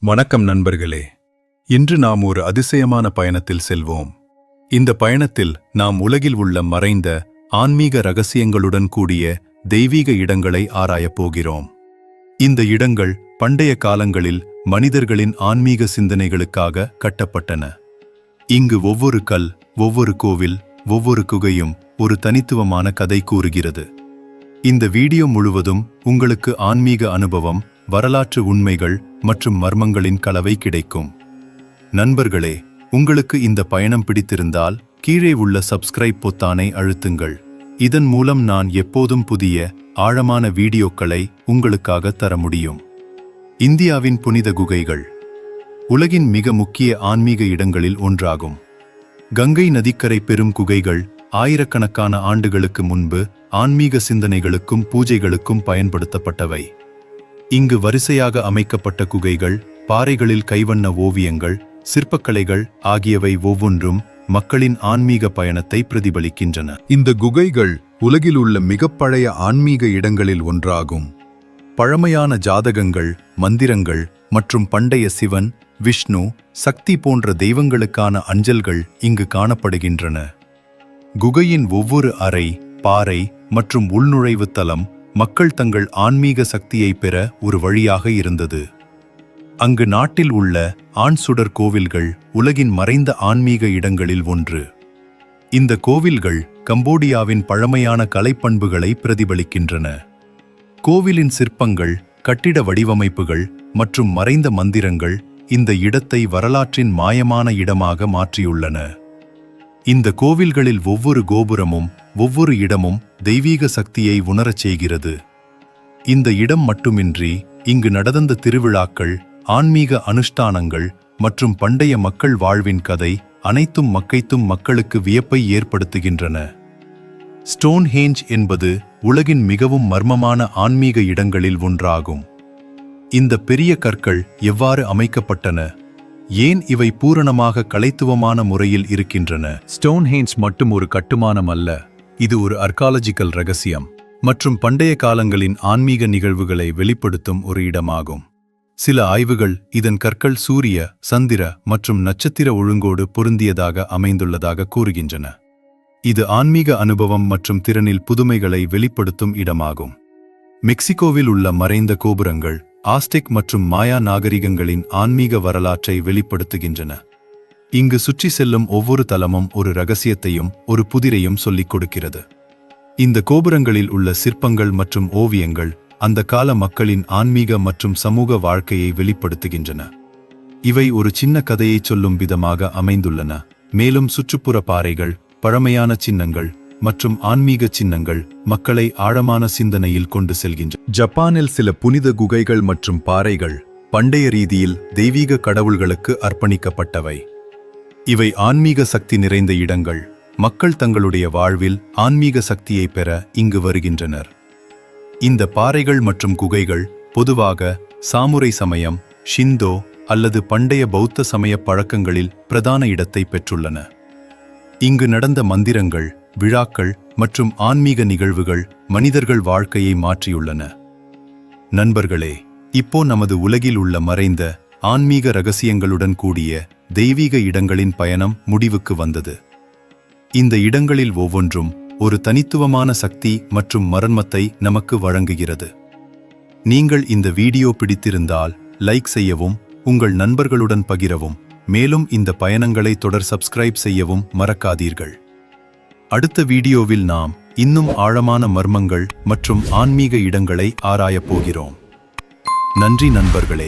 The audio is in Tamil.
வணக்கம் நண்பர்களே. இன்று நாம் ஒரு அதிசயமான பயணத்தில் செல்வோம். இந்த பயணத்தில் நாம் உலகில் உள்ள மறைந்த ஆன்மீக ரகசியங்களுடன் கூடிய தெய்வீக இடங்களை ஆராயப் போகிறோம். இந்த இடங்கள் பண்டைய காலங்களில் மனிதர்களின் ஆன்மீக சிந்தனைகளுக்காக கட்டப்பட்டன. இங்கு ஒவ்வொரு கல் ஒவ்வொரு கோவில் ஒவ்வொரு குகையும் ஒரு தனித்துவமான கதை கூறுகிறது. இந்த வீடியோ முழுவதும் உங்களுக்கு ஆன்மீக அனுபவம் வரலாற்று உண்மைகள் மற்றும் மர்மங்களின் கலவை கிடைக்கும். நண்பர்களே உங்களுக்கு இந்த பயணம் பிடித்திருந்தால் கீழே உள்ள சப்ஸ்கிரைப் பொத்தானை அழுத்துங்கள். இதன் மூலம் நான் எப்போதும் புதிய ஆழமான வீடியோக்களை உங்களுக்காக தர முடியும். இந்தியாவின் புனித குகைகள். உலகின் மிக முக்கிய ஆன்மீக இடங்களில் ஒன்றாகும். கங்கை நதிக்கரை பெரும் குகைகள் ஆயிரக்கணக்கான ஆண்டுகளுக்கு முன்பு ஆன்மீக சிந்தனைகளுக்கும் பூஜைகளுக்கும் பயன்படுத்தப்பட்டவை. இங்கு வரிசையாக அமைக்கப்பட்ட குகைகள் பாறைகளில் கைவண்ண ஓவியங்கள் சிற்பக்கலைகள் ஆகியவை ஒவ்வொன்றும் மக்களின் ஆன்மீக பயணத்தை பிரதிபலிக்கின்றன. இந்த குகைகள் உலகில் உள்ள மிகப்பழைய ஆன்மீக இடங்களில் ஒன்றாகும். பழமையான ஜாதகங்கள் மந்திரங்கள் மற்றும் பண்டைய சிவன் விஷ்ணு சக்தி போன்ற தெய்வங்களுக்கான அஞ்சல்கள் இங்கு காணப்படுகின்றன. குகையின் ஒவ்வொரு அறை பாறை மற்றும் உள்நுழைவு தலம் மக்கள் தங்கள் ஆன்மீக சக்தியை பெற ஒரு வழியாக இருந்தது. அங்கு நாட்டில் உள்ள ஆண் சுடர் கோவில்கள் உலகின் மறைந்த ஆன்மீக இடங்களில் ஒன்று. இந்த கோவில்கள் கம்போடியாவின் பழமையான கலைப்பண்புகளை பிரதிபலிக்கின்றன. கோவிலின் சிற்பங்கள் கட்டிட வடிவமைப்புகள் மற்றும் மறைந்த மந்திரங்கள் இந்த இடத்தை வரலாற்றின் மாயமான இடமாக மாற்றியுள்ளன. இந்த கோவில்களில் ஒவ்வொரு கோபுரமும் ஒவ்வொரு இடமும் தெய்வீக சக்தியை உணரச் செய்கிறது. இந்த இடம் மட்டுமின்றி இங்கு நடந்த திருவிழாக்கள் ஆன்மீக அனுஷ்டானங்கள் மற்றும் பண்டைய மக்கள் வாழ்வின் கதை அனைத்தும் மக்கைத்தும் மக்களுக்கு வியப்பை ஏற்படுத்துகின்றன. ஸ்டோன்ஹேஞ்ச் என்பது உலகின் மிகவும் மர்மமான ஆன்மீக இடங்களில் ஒன்றாகும். இந்த பெரிய கற்கள் எவ்வாறு அமைக்கப்பட்டன? ஏன் இவை பூரணமாக கலைத்துவமான முறையில் இருக்கின்றன? ஸ்டோன்ஹேஞ்ச் மட்டும் ஒரு கட்டுமானம் அல்ல. இது ஒரு அர்காலஜிக்கல் ரகசியம் மற்றும் பண்டைய காலங்களின் ஆன்மீக நிகழ்வுகளை வெளிப்படுத்தும் ஒரு இடமாகும். சில ஆய்வுகள் இதன் கற்கள் சூரிய சந்திர மற்றும் நட்சத்திர ஒழுங்கோடு பொருந்தியதாக அமைந்துள்ளதாக கூறுகின்றன. இது ஆன்மீக அனுபவம் மற்றும் திறனில் புதுமைகளை வெளிப்படுத்தும் இடமாகும். மெக்சிகோவில் உள்ள மறைந்த கோபுரங்கள் ஆஸ்டெக் மற்றும் மாயா நாகரிகங்களின் ஆன்மீக வரலாற்றை வெளிப்படுத்துகின்றன. இங்கு சுற்றி செல்லும் ஒவ்வொரு தலமும் ஒரு ரகசியத்தையும் ஒரு புதிரையும் சொல்லிக் கொடுக்கிறது. இந்த கோபுரங்களில் உள்ள சிற்பங்கள் மற்றும் ஓவியங்கள் அந்த கால மக்களின் ஆன்மீக மற்றும் சமூக வாழ்க்கையை வெளிப்படுத்துகின்றன. இவை ஒரு சின்ன கதையைச் சொல்லும் விதமாக அமைந்துள்ளன. மேலும் சுற்றுப்புற பாறைகள் பழமையான சின்னங்கள் மற்றும் ஆன்மீக சின்னங்கள் மக்களை ஆழமான சிந்தனையில் கொண்டு செல்கின்றன. ஜப்பானில் சில புனித குகைகள் மற்றும் பாறைகள் பண்டைய ரீதியில் தெய்வீக கடவுள்களுக்கு அர்ப்பணிக்கப்பட்டவை. இவை ஆன்மீக சக்தி நிறைந்த இடங்கள். மக்கள் தங்களுடைய வாழ்வில் ஆன்மீக சக்தியை பெற இங்கு வருகின்றனர். இந்த பாறைகள் மற்றும் குகைகள் பொதுவாக சாமுரை சமயம் ஷிந்தோ அல்லது பண்டைய பௌத்த சமய பழக்கங்களில் பிரதான இடத்தை பெற்றுள்ளன. இங்கு நடந்த மந்திரங்கள் விழாக்கள் மற்றும் ஆன்மீக நிகழ்வுகள் மனிதர்கள் வாழ்க்கையை மாற்றியுள்ளன. நண்பர்களே இப்போ நமது உலகில் உள்ள மறைந்த ஆன்மீக ரகசியங்களுடன் கூடிய தெய்வீக இடங்களின் பயணம் முடிவுக்கு வந்தது. இந்த இடங்களில் ஒவ்வொன்றும் ஒரு தனித்துவமான சக்தி மற்றும் மர்மத்தை நமக்கு வழங்குகிறது. நீங்கள் இந்த வீடியோ பிடித்திருந்தால் லைக் செய்யவும் உங்கள் நண்பர்களுடன் பகிரவும். மேலும் இந்த பயணங்களை தொடர் சப்ஸ்கிரைப் செய்யவும் மறக்காதீர்கள். அடுத்த வீடியோவில் நாம் இன்னும் ஆழமான மர்மங்கள் மற்றும் ஆன்மீக இடங்களை ஆராயப் போகிறோம். நன்றி நண்பர்களே.